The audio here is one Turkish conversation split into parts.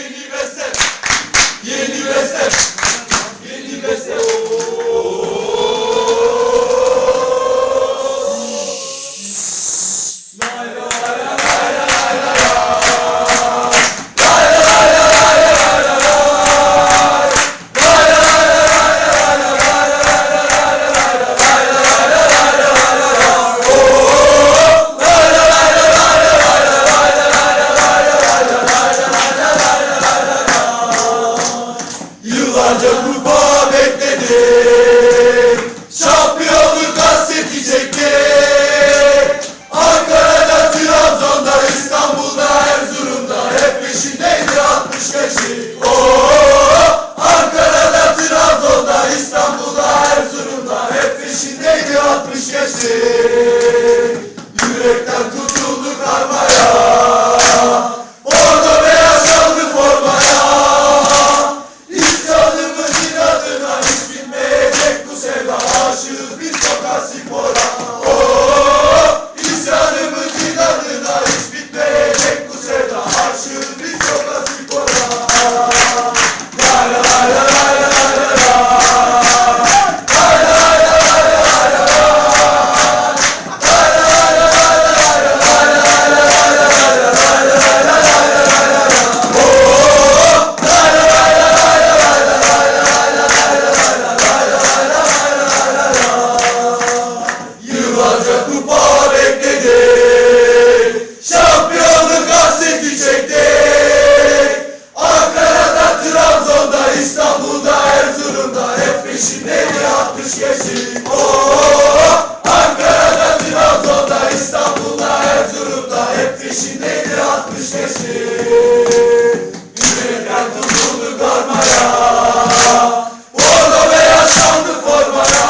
Yeni beste, yeni beste, yeni beste. Yıllarca neydi altmış beşi Yürekten tutuldu karmaya Bordo beyaz şanlı formaya.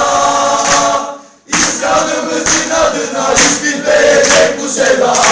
İsyanımız inadına hiç bitmeyecek bu sevda.